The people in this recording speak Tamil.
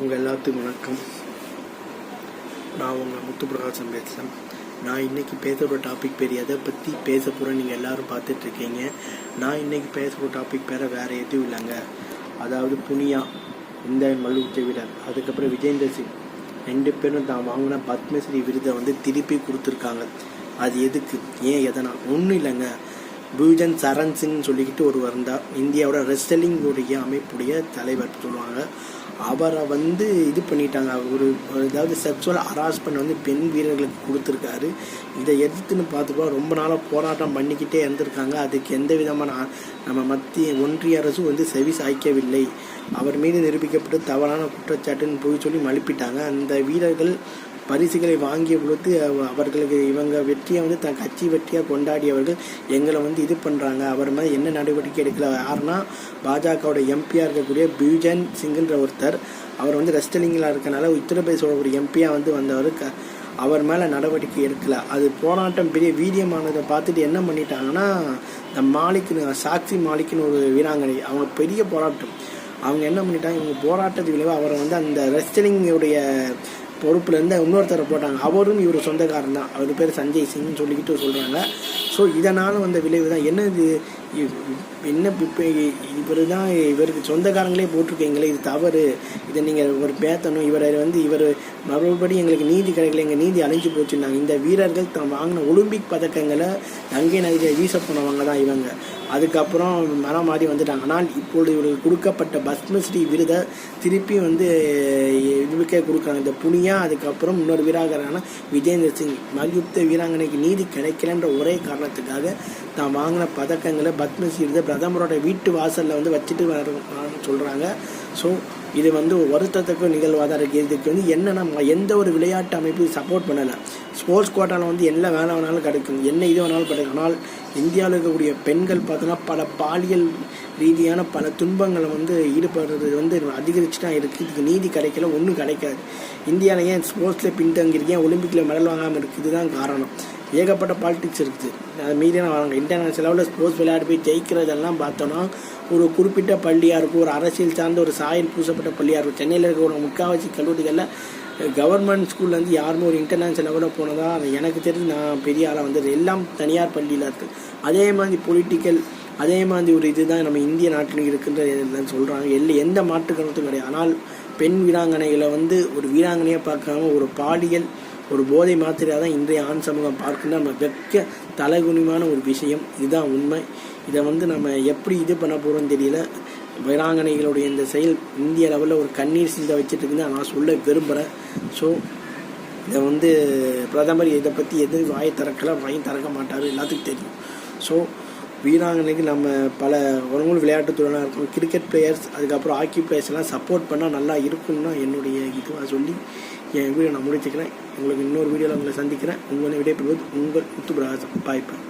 உங்கள் எல்லாத்துக்கும் வணக்கம். நான் உங்கள் முத்துப்பிரகாசம் பேசுகிறேன் நான் இன்றைக்கி பேசுகிற டாபிக் பேர் எதை பற்றி பேச போகிறேன் நீங்கள் எல்லாரும் பார்த்துட்ருக்கீங்க நான் இன்னைக்கு பேசுகிற டாபிக் பேர வேறு எதுவும் இல்லைங்க. அதாவது புனியா இந்த மல்யுத்த வீரர் அதுக்கப்புறம் விஜேந்தர் சிங். ரெண்டு பேரும் தான் வாங்கின பத்மஸ்ரீ விருதை வந்து திருப்பி கொடுத்துருக்காங்க. அது எதுக்கு? ஏன் எதனால்? ஒன்றும் இல்லைங்க. பூஜன் சரண் சிங் சொல்லிக்கிட்டு ஒருவர் இருந்தார் இந்தியாவோட ரெஸ்லிங்குடைய அமைப்புடைய தலைவர் சொல்லுவாங்க. அவரை வந்து இது பண்ணிட்டாங்க. ஒரு அதாவது செக்ஷுவல் ஹராஸ்மெண்ட் வந்து பெண் வீரர்களுக்கு கொடுத்துருக்காரு. இதை எதிர்த்துன்னு பார்த்துக்கோ ரொம்ப நாளாக போராட்டம் பண்ணிக்கிட்டே இருந்திருக்காங்க. அதுக்கு எந்த விதமான நம்ம மத்திய ஒன்றிய அரசும் வந்து செவி சாய்க்கவில்லை. அவர் மீது நிரூபிக்கப்பட்டு தவறான குற்றச்சாட்டுன்னு போய் சொல்லி மழுப்பிட்டாங்க அந்த வீரர்கள் பரிசுகளை வாங்கிய பொழுது அவ- அவர்களுக்கு இவங்க வெற்றியை வந்து தன் கட்சி வெற்றியாக கொண்டாடியவர்கள் எங்களை வந்து இது பண்ணுறாங்க அவர் மேலே என்ன நடவடிக்கை எடுக்கல? யாருன்னா பாஜகவோட எம்பியாக இருக்கக்கூடிய பியூஜன் சிங்குன்ற ஒருத்தர். அவர் வந்து ரெஸ்டலிங்கில் இருக்கனால உத்தரப்பிரதேசோட ஒரு எம்பியாக வந்து வந்தவர். க அவர் மேலே நடவடிக்கை எடுக்கல. அது போராட்டம் பெரிய வீரியமானதை பார்த்துட்டு என்ன பண்ணிட்டாங்கன்னா இந்த மாலிக்னு சாக்சி மாலிக்னு ஒரு வீராங்கனை. அவங்க பெரிய போராட்டம். அவங்க என்ன பண்ணிட்டாங்க? இவங்க போராட்டத்து விளைவாக அவரை வந்து அந்த ரெஸ்டலிங்குடைய பொறுப்புலேருந்து இன்னொருத்தரை போட்டாங்க. அவரும் இவர் சொந்தக்காரன் தான் அவர் பேர் சஞ்சய் சிங்னு சொல்லிக்கிட்டு சொல்கிறாங்க ஸோ இதனால் வந்த விளைவு தான் என்னது? என்ன இப்போ இவர் தான் இவருக்கு சொந்தக்காரங்களே போட்டிருக்கீங்களே இது தவறு. இதை நீங்கள் ஒரு பேத்தணும். இவரை வந்து இவர் மறுபடி எங்களுக்கு நீதி கிடைக்கல எங்கள் நீதி அழிஞ்சு போச்சுன்னாங்க இந்த வீரர்கள் தான் வாங்கின ஒலிம்பிக் பதக்கங்களை கங்கை நதியில் வீச போனவங்க தான் இவங்க. அதுக்கப்புறம் மரம் மாறி வந்துட்டாங்க. ஆனால் இப்பொழுது இவர்களுக்கு கொடுக்கப்பட்ட பத்மஸ்ரீ விருதை திருப்பி வந்து இதுக்கே கொடுக்குறாங்க. இந்த புனியா அதுக்கப்புறம் இன்னொரு வீராங்கரான விஜேந்தர் சிங். மல்யுத்த வீராங்கனைக்கு நீதி கிடைக்கலன்ற ஒரே காரணத்துக்காக தான் வாங்கின பதக்கங்களை பத்மஸ்ரீ விருதை பிரதமரோட வீட்டு வாசலில் வந்து வச்சுட்டு வர சொல்கிறாங்க ஸோ இது வந்து வருத்தத்துக்கும் நிகழ்வாக தான் இருக்குது இதுக்கு வந்து என்னென்னா எந்த ஒரு விளையாட்டு அமைப்பு சப்போர்ட் பண்ணலை. ஸ்போர்ட்ஸ் கோட்டாவில் வந்து என்ன வேலை வேணாலும் கிடைக்கும். என்ன இது வேணாலும் கிடைக்கும். ஆனால் இந்தியாவில் இருக்கக்கூடிய பெண்கள் பார்த்தோன்னா பல பாலியல் ரீதியான பல துன்பங்களை வந்து ஈடுபடுறது வந்து அதிகரிச்சு தான் இருக்குது இதுக்கு நீதி கிடைக்கல ஒன்றும் கிடைக்காது. இந்தியாவில் ஏன் ஸ்போர்ட்ஸில் பின்தங்கியிருக்கேன் ஒலிம்பிக்கில் மெடல் வாங்காமல் இருக்குது தான் காரணம். ஏகப்பட்ட பாலிடிக்ஸ் இருக்குது. அது மீறியான வாங்க இன்டர்நேஷனல் லெவலில் ஸ்போர்ட்ஸ் விளையாட்டு போய் ஜெயிக்கிறதெல்லாம் பார்த்தோன்னா ஒரு குறிப்பிட்ட பள்ளியாக இருக்கும் ஒரு அரசியல் சார்ந்த ஒரு சாயல் பூசப்பட்ட பள்ளியாக இருக்கும். சென்னையில் இருக்கிற ஒரு முக்கால்வாசி கல்லூரிகளில் கவர்மெண்ட் ஸ்கூல்லேருந்து யாருமே ஒரு இன்டர்நேஷனல் லெவலில் போனதா அது எனக்கு தெரிஞ்சு நான் பெரிய ஆளாக வந்தது. எல்லாம் தனியார் பள்ளியில் இருக்குது அதே மாதிரி பொலிட்டிக்கல் அதே மாதிரி ஒரு இதுதான் நம்ம இந்திய நாட்டில் இருக்குன்ற சொல்கிறாங்க எல்ல எந்த மாற்று கருத்தும் கிடையாது. ஆனால் பெண் வீராங்கனைகளை வந்து ஒரு வீராங்கனையாக பார்க்காம ஒரு பாலியல் ஒரு போதை மாத்திரையாக தான் இன்றைய ஆண் சமூகம் பார்க்குன்னா நம்ம வெக்க தலைகுனிமான ஒரு விஷயம். இதுதான் உண்மை. இதை வந்து நம்ம எப்படி இது பண்ண போகிறோம்னு தெரியல. வீராங்கனைகளுடைய இந்த செயல் இந்திய லெவலில் ஒரு கண்ணீர் சிந்த வச்சுட்டு இருக்குன்னு நான் சொல்ல விரும்புகிறேன் ஸோ இதை வந்து பிரதமர் இதை பற்றி எதுவும் வாயை திறக்கல வாயும் திறக்க மாட்டார் எல்லாத்துக்கும் தெரியும். ஸோ வீராங்கனைக்கு நம்ம பல உறவுகள் விளையாட்டு துறையாக இருக்கும். கிரிக்கெட் பிளேயர்ஸ் அதுக்கப்புறம் ஹாக்கி பிளேயர்ஸ்லாம் சப்போர்ட் பண்ணால் நல்லா இருக்கும்னு என்னுடைய இதுவாக சொல்லி என் வீடியோ நான் முடிச்சுக்கிறேன். உங்களுக்கு இன்னொரு வீடியோவில் உங்களை சந்திக்கிறேன். உங்களை விடைபெறுவது உங்கள் முத்து பிரகாசம். பாய்ப்பேன்